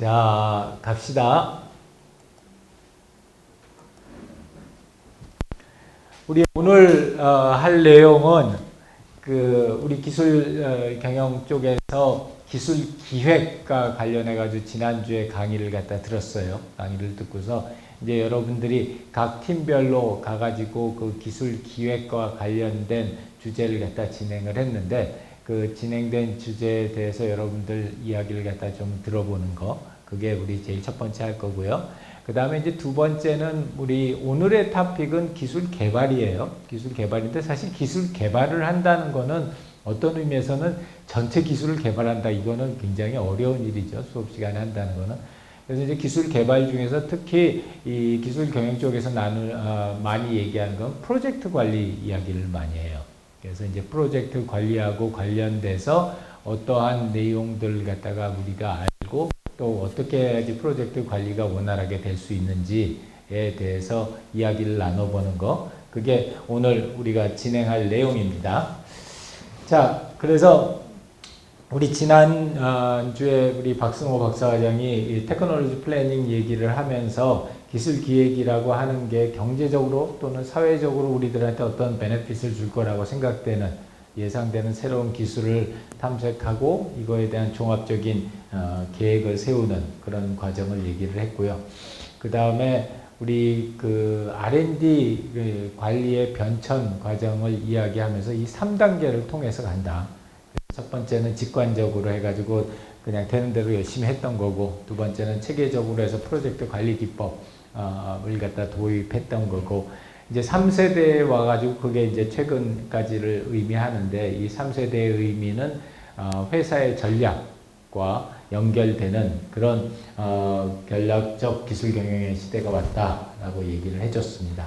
자, 갑시다. 우리 오늘 어, 할 내용은 그 우리 기술 어, 경영 쪽에서 기술 기획과 관련해 가지고 지난주에 강의를 갖다 들었어요. 강의를 듣고서 이제 여러분들이 각 팀별로 가 가지고 그 기술 기획과 관련된 주제를 갖다 진행을 했는데 그 진행된 주제에 대해서 여러분들 이야기를 갖다 좀 들어보는 거 그게 우리 제일 첫 번째 할 거고요. 그 다음에 이제 두 번째는 우리 오늘의 토픽은 기술 개발이에요. 기술 개발인데 사실 기술 개발을 한다는 거는 어떤 의미에서는 전체 기술을 개발한다. 이거는 굉장히 어려운 일이죠. 수업 시간에 한다는 거는. 그래서 이제 기술 개발 중에서 특히 이 기술 경영 쪽에서 나는 어, 많이 얘기하는 건 프로젝트 관리 이야기를 많이 해요. 그래서 이제 프로젝트 관리하고 관련돼서 어떠한 내용들을 갖다가 우리가 알고 또 어떻게 프로젝트 관리가 원활하게 될 수 있는지에 대해서 이야기를 나눠보는 거 그게 오늘 우리가 진행할 내용입니다. 자, 그래서 우리 지난주에 우리 박승호 박사장이 테크놀로지 플래닝 얘기를 하면서 기술 기획이라고 하는 게 경제적으로 또는 사회적으로 우리들한테 어떤 베네핏을 줄 거라고 생각되는 예상되는 새로운 기술을 탐색하고 이거에 대한 종합적인 어, 계획을 세우는 그런 과정을 얘기를 했고요. 그 다음에 우리 그 R&D 그 관리의 변천 과정을 이야기하면서 이 3단계를 통해서 간다. 첫 번째는 직관적으로 해가지고 그냥 되는 대로 열심히 했던 거고 두 번째는 체계적으로 해서 프로젝트 관리 기법을 갖다 도입했던 거고 이제 3세대에 와가지고 그게 이제 최근까지를 의미하는데 이 3세대의 의미는 어, 회사의 전략과 연결되는 그런 어, 전략적 기술 경영의 시대가 왔다라고 얘기를 해줬습니다.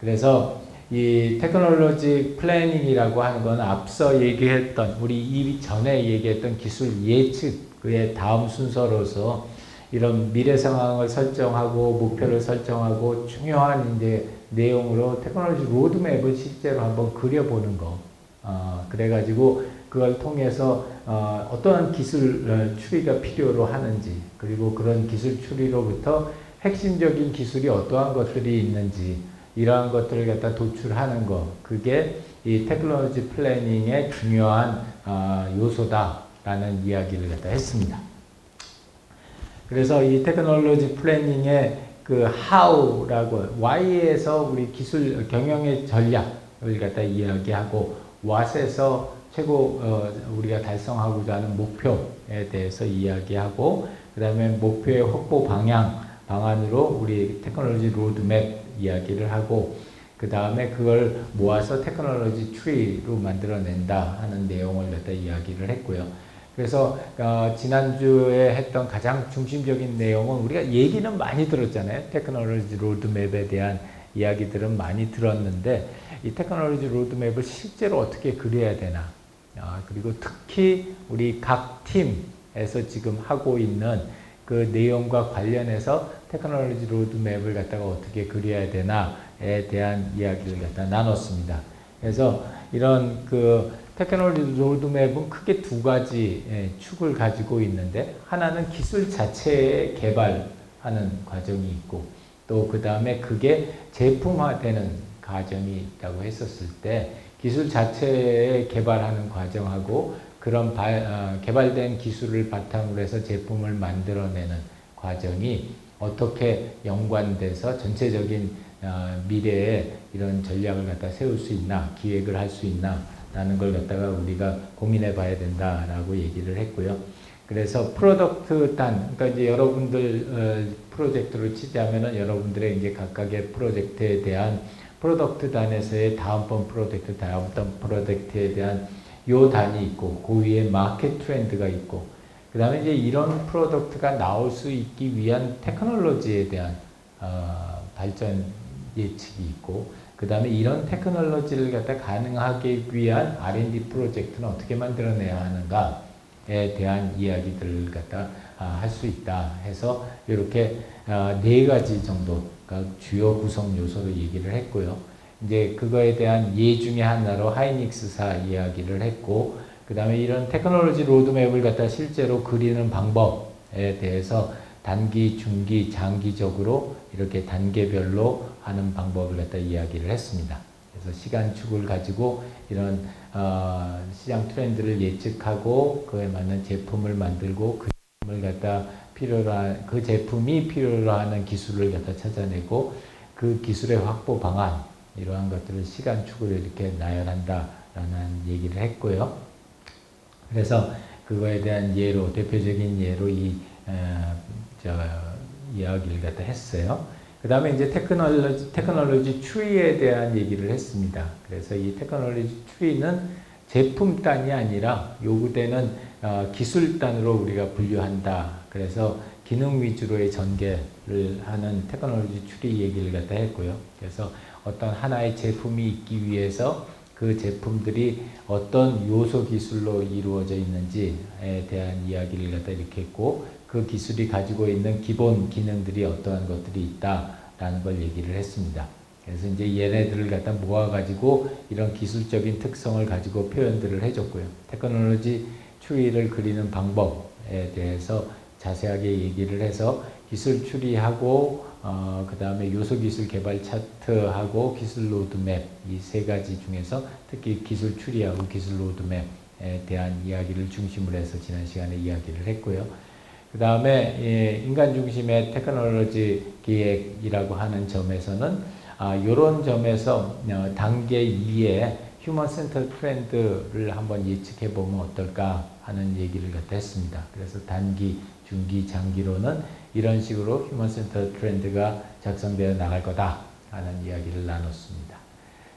그래서 이 테크놀로지 플래닝이라고 하는 건 앞서 얘기했던 우리 이전에 얘기했던 기술 예측의 다음 순서로서 이런 미래 상황을 설정하고 목표를 설정하고 중요한 이제 내용으로 테크놀로지 로드맵을 실제로 한번 그려보는 거. 어, 그래가지고 그걸 통해서 어, 어떠한 기술 추리가 필요로 하는지 그리고 그런 기술 추리로부터 핵심적인 기술이 어떠한 것들이 있는지 이러한 것들을 갖다 도출하는 거 그게 이 테크놀로지 플래닝의 중요한 어, 요소다라는 이야기를 갖다 했습니다. 그래서 이 테크놀로지 플래닝의 그 how라고 why에서 우리 기술 경영의 전략을 갖다 이야기하고 what에서 최고 어, 우리가 달성하고자 하는 목표에 대해서 이야기하고 그 다음에 목표의 확보 방향 방안으로 우리 테크놀로지 로드맵 이야기를 하고 그 다음에 그걸 모아서 테크놀로지 트리로 만들어낸다 하는 내용을 갖다 이야기를 했고요. 그래서 어, 지난주에 했던 가장 중심적인 내용은 우리가 얘기는 많이 들었잖아요. 테크놀로지 로드맵에 대한 이야기들은 많이 들었는데 이 테크놀로지 로드맵을 실제로 어떻게 그려야 되나 아, 그리고 특히 우리 각 팀에서 지금 하고 있는 그 내용과 관련해서 테크놀로지 로드맵을 갖다가 어떻게 그려야 되나에 대한 이야기를 갖다 나눴습니다. 그래서 이런 그 테크놀로지 로드맵은 크게 두 가지 예, 축을 가지고 있는데 하나는 기술 자체의 개발하는 과정이 있고 또 그 다음에 그게 제품화되는 과정이 있다고 했었을 때 기술 자체의 개발하는 과정하고 그런 바, 어, 개발된 기술을 바탕으로 해서 제품을 만들어내는 과정이 어떻게 연관돼서 전체적인 어, 미래에 이런 전략을 갖다 세울 수 있나 기획을 할 수 있나 라는 걸 갖다가 우리가 고민해 봐야 된다라고 얘기를 했고요. 그래서 프로덕트 단, 그러니까 이제 여러분들 어, 프로젝트로 치자면은 여러분들의 이제 각각의 프로젝트에 대한 프로덕트 단에서의 다음번 프로젝트, 다음번 프로젝트에 대한 요 단이 있고, 그 위에 마켓 트렌드가 있고, 그 다음에 이제 이런 프로덕트가 나올 수 있기 위한 테크놀로지에 대한 어, 발전 예측이 있고, 그 다음에 이런 테크놀로지를 갖다 가능하기 위한 R&D 프로젝트는 어떻게 만들어내야 하는가에 대한 이야기들을 갖다 아, 할수 있다 해서 이렇게 아, 네 가지 정도가 주요 구성 요소를 얘기를 했고요. 이제 그거에 대한 예 중에 하나로 하이닉스사 이야기를 했고, 그 다음에 이런 테크놀로지 로드맵을 갖다 실제로 그리는 방법에 대해서 단기, 중기, 장기적으로 이렇게 단계별로 하는 방법을 갖다 이야기를 했습니다. 그래서 시간축을 가지고 이런 어, 시장 트렌드를 예측하고 그에 맞는 제품을 만들고 그 제품을 갖다 필요로 한, 그 제품이 필요로 하는 기술을 갖다 찾아내고 그 기술의 확보 방안 이러한 것들을 시간축으로 이렇게 나열한다라는 얘기를 했고요. 그래서 그거에 대한 예로 대표적인 예로 이 어, 저, 이야기를 갖다 했어요. 그 다음에 이제 테크놀로지, 테크놀로지 추이에 대한 얘기를 했습니다. 그래서 이 테크놀로지 추이는 제품단이 아니라 요구되는 어, 기술단으로 우리가 분류한다. 그래서 기능 위주로의 전개를 하는 테크놀로지 추리 얘기를 갖다 했고요. 그래서 어떤 하나의 제품이 있기 위해서 그 제품들이 어떤 요소 기술로 이루어져 있는지에 대한 이야기를 갖다 이렇게 했고 그 기술이 가지고 있는 기본 기능들이 어떠한 것들이 있다라는 걸 얘기를 했습니다. 그래서 이제 얘네들을 갖다 모아가지고 이런 기술적인 특성을 가지고 표현들을 해줬고요. 테크놀로지 추이를 그리는 방법에 대해서 자세하게 얘기를 해서 기술 추리하고 어, 그 다음에 요소 기술 개발 차트하고 기술 로드맵 이 세 가지 중에서 특히 기술 추리하고 기술 로드맵에 대한 이야기를 중심으로 해서 지난 시간에 이야기를 했고요. 그 다음에 예, 인간 중심의 테크놀로지 기획이라고 하는 점에서는 아, 이런 점에서 어, 단계 2의 휴먼 센터 트렌드를 한번 예측해 보면 어떨까 하는 얘기를 갖다 했습니다. 그래서 단기, 중기, 장기로는 이런 식으로 휴먼 센터 트렌드가 작성되어 나갈 거다 하는 이야기를 나눴습니다.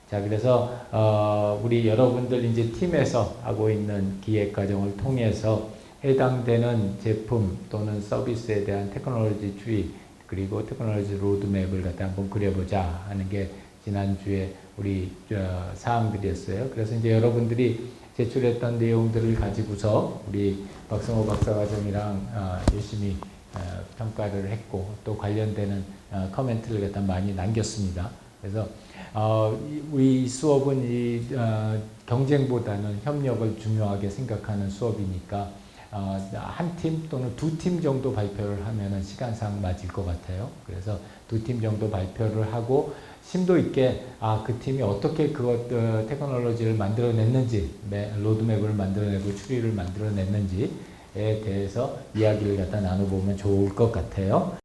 자, 그래서 어, 우리 여러분들 이제 팀에서 하고 있는 기획 과정을 통해서 해당되는 제품 또는 서비스에 대한 테크놀로지 추이 그리고 테크놀로지 로드맵을 갖다 한번 그려보자 하는 게 지난주에 우리 어, 사항들이었어요. 그래서 이제 여러분들이 제출했던 내용들을 가지고서 우리 박성호 박사과정이랑 어, 열심히 어, 평가를 했고 또 관련되는 어, 커멘트를 갖다 많이 남겼습니다. 그래서 어, 이- 우리 수업은 이 어, 경쟁보다는 협력을 중요하게 생각하는 수업이니까 어, 한 팀 또는 두 팀 정도 발표를 하면은 시간상 맞을 것 같아요. 그래서 두 팀 정도 발표를 하고 심도 있게 아 그 팀이 어떻게 그것 어, 테크놀로지를 만들어냈는지 매- 로드맵을 만들어내고 추리를 만들어냈는지에 대해서 이야기를 갖다 나눠보면 좋을 것 같아요.